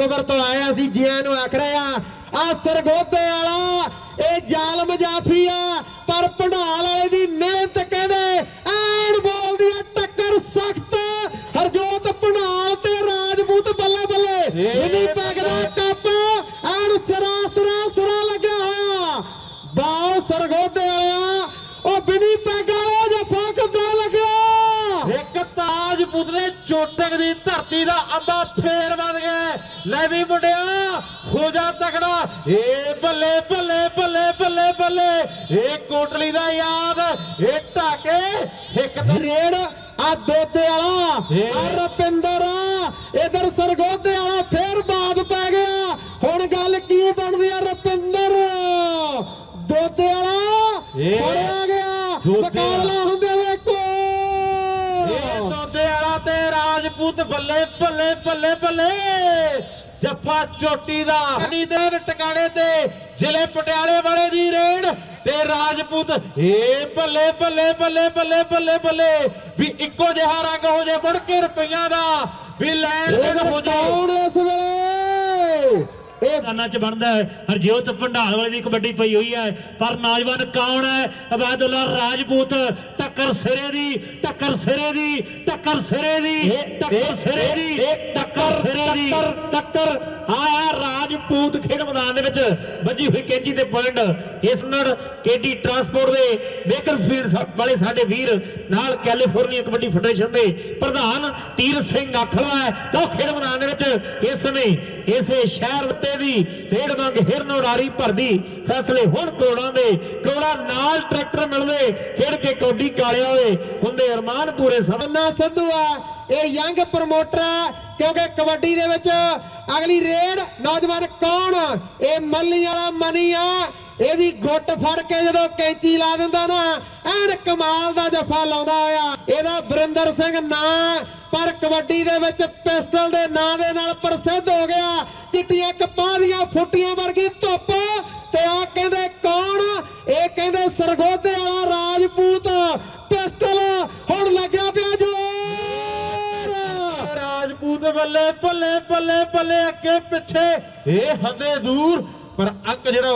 ਫਿਰੋਜ਼ਪੁਰ ਤੋਂ ਆਇਆ ਸੀ ਜੀਆਂ ਨੂੰ ਆਖ ਰਿਹਾ ਆ ਸਰਗੋਦੇ ਵਾਲਾ ਇਹ ਜ਼ਾਲਮ ਜਾਫੀ ਆ ਪਰ ਭੰਡਾਲ ਵਾਲੇ ਦੀ ਮਿਹਨਤ ਕਹਿੰਦੇ ਐਨ ਬੋਲਦੀ ਆ ਟੱਕਰ ਸਖਤ। ਹਰਜੋਤ ਭੰਡਾਲ ਤੇ ਰਾਜਪੂਤ ਬੱਲੇ ਬੱਲੇ। ਇਨੀ ਪੈਗ ਦਾ ਕੱਪ ਐਨ ਸਿਰਾ ਸਿਰਾ ਸਿਰਾ ਲੱਗਿਆ ਹੋਇਆ। ਬਾਉ ਸਰਗੋਦੇ ਵਾਲਿਆ ਉਹ ਬਿਨੀ ਪੈਗ ਵਾਲਾ ਜਫਾ ਕਿੱਦਾਂ ਲੱਗਿਆ ਇੱਕ ਪੁੱਤਰੇ ਚੋਟਕ ਦੀ ਧਰਤੀ ਦਾ ਅੰਬਾ ਫੇਰ ਵੱਧ ਗਿਆ। ਲੈ ਵੀ ਮੁੰਡਿਆ ਹੋ ਜਾ ਤਕੜਾ। ਏ ਬੱਲੇ ਬੱਲੇ ਬੱਲੇ ਬੱਲੇ ਬੱਲੇ। ਏ ਕੋਟਲੀ ਦਾ ਯਾਦ ਏ ਢਾਕੇ ਇੱਕ ਤਾਂ ਰੇਡ ਆ ਦੋਦੇ ਵਾਲਾ ਆ ਰਪਿੰਦਰ ਇਧਰ ਸਰਗੋਦੇ ਵਾਲਾ ਫੇਰ ਬਾਦ ਪੈ ਗਿਆ। ਹੁਣ ਗੱਲ ਕੀ ਬਣਦੀ ਆ ਰਪਿੰਦਰ ਦੋਦੇ ਵਾਲਾ ਫੜਿਆ ਗਿਆ। ਮੁਕਾਬਲਾ ਹੁੰਦੇ ਦੋਦੇ ਵਾਲਾ ਤੇ ਰਾਜਪੂਤ ਬੱਲੇ ਬੱਲੇ ਬੱਲੇ ਬੱਲੇ। ਜੱਫਾ ਚੋਟੀ ਦਾ। ਨੀ ਦੇ ਟਿਕਾਣੇ ਤੇ ਜ਼ਿਲ੍ਹੇ ਪਟਿਆਲੇ ਵਾਲੇ ਦੀ ਰੇਡ ਤੇ ਰਾਜਪੂਤ। ਏ ਬੱਲੇ ਬੱਲੇ ਬੱਲੇ ਬੱਲੇ ਬੱਲੇ ਬੱਲੇ। ਵੀ ਇੱਕੋ ਜਿਹਾ ਰੰਗ ਹੋ ਜੇ ਮੁੜ ਕੇ ਰੁਪਈਆਂ ਦਾ। ਵੀ ਲੈਣ ਦੇਣ ਹੋ ਜੇ। ਕੌਣ ਇਸ ਵੇਲੇ? ਇਹ ਮੈਦਾਨਾਂ 'ਚ ਬਣਦਾ ਹੈ। ਹਰਜੋਤ ਭੰਡਾਰ ਵਾਲੇ ਦੀ ਕਬੱਡੀ ਪਈ ਹੋਈ ਹੈ। ਪਰ ਨੌਜਵਾਨ ਕੌਣ ਹੈ? ਅਬਾਦੁੱਲਾ ਰਾਜਪੂਤ। ਟੱਕਰ ਸਿਰੇ ਦੀ ਟੱਕਰ ਸਿਰੇ ਦੀ ਟੱਕਰ ਸਿਰੇ ਦੀ ਟੱਕਰ ਸਿਰੇ ਦੀ ਟੱਕਰ ਸਿਰੇ ਦੀ। ਟੱਕਰ ਆਇਆ ਰਾਜਪੂਤ ਖੇਡ ਮੈਦਾਨ ਦੇ ਵਿੱਚ ਵੱਜੀ ਹੋਈ ਕੈਂਚੀ ਤੇ ਪੁਆਇੰਟ। ਇਸ ਨਾਲ ਕੇਡੀ ਟਰਾਂਸਪੋਰਟ ਦੇ ਬੇਕਰ ਸਪੀਡ ਵਾਲੇ ਸਾਡੇ ਵੀਰ ਨਾਲ ਕੈਲੀਫੋਰਨੀਆ ਕਬੱਡੀ ਫੈਡਰੇਸ਼ਨ ਦੇ ਪ੍ਰਧਾਨ ਤੀਰ ਸਿੰਘ ਆਖਲਵਾ ਹੈ। ਲਓ ਖੇਡ ਮੈਦਾਨ ਦੇ ਵਿੱਚ ਇਸ ਸਮੇਂ ਇਸੇ ਸ਼ਹਿਰ ਉੱਤੇ ਦੀ ਰੇਡ ਮੰਗ ਹਿਰਨ ਉਡਾਰੀ ਭਰਦੀ। ਫੈਸਲੇ ਹੁਣ ਕਰੋੜਾਂ ਦੇ ਕਰੋੜਾਂ ਨਾਲ ਟਰੈਕਟਰ ਮਿਲਦੇ। ਖੇਡ ਕੇ ਕੌਡੀ ਕਾਲਿਆ ਹੋਏ ਹੁੰਦੇ ਅਰਮਾਨ ਪੂਰੇ ਸਭ ਸਿੱਧੂ ਆ, ਇਹ ਯੰਗ ਪ੍ਰਮੋਟਰ ਹੈ ਕਿਉਂਕਿ ਕਬੱਡੀ ਦੇ ਵਿੱਚ ਅਗਲੀ ਰੇਡ, ਨੌਜਵਾਨ ਕੌਣ? ਇਹ ਮੱਲੀ ਵਾਲਾ ਮਨੀ ਆ ਇਹ ਵੀ ਗੁੱਟ ਫੜ ਕੇ ਜਦੋਂ ਕੈਂਚੀ ਲਾ ਦਿੰਦਾ ਨਾ, ਐਨ ਕਮਾਲ ਦਾ ਜਫਾ ਲਾਉਂਦਾ ਹੋਇਆ। ਇਹਦਾ ਬਰਿੰਦਰ ਸਿੰਘ ਨਾਂ, ਪਰ ਕਬੱਡੀ ਦੇ ਵਿੱਚ ਪਿਸਟਲ ਦੇ ਨਾਂ ਦੇ ਨਾਲ ਪ੍ਰਸਿੱਧ ਹੋ ਗਿਆ। ਚਿੱਟੀਆਂ ਕੱਪਾਂ ਦੀਆਂ ਫੁੱਟੀਆਂ ਵਰਗੀ ਧੁੱਪ, ਤੇ ਆ ਕਹਿੰਦੇ ਕੌਣ? ਇਹ ਕਹਿੰਦੇ ਸਰਗੋਦੇ ਬੱਲੇ ਬੱਲੇ ਬੱਲੇ ਬੱਲੇ ਅੱਗੇ ਪਿੱਛੇ। ਇਹ ਹੱਦੇ ਦੂਰ ਪਰ ਅੰਕ ਜਿਹੜਾ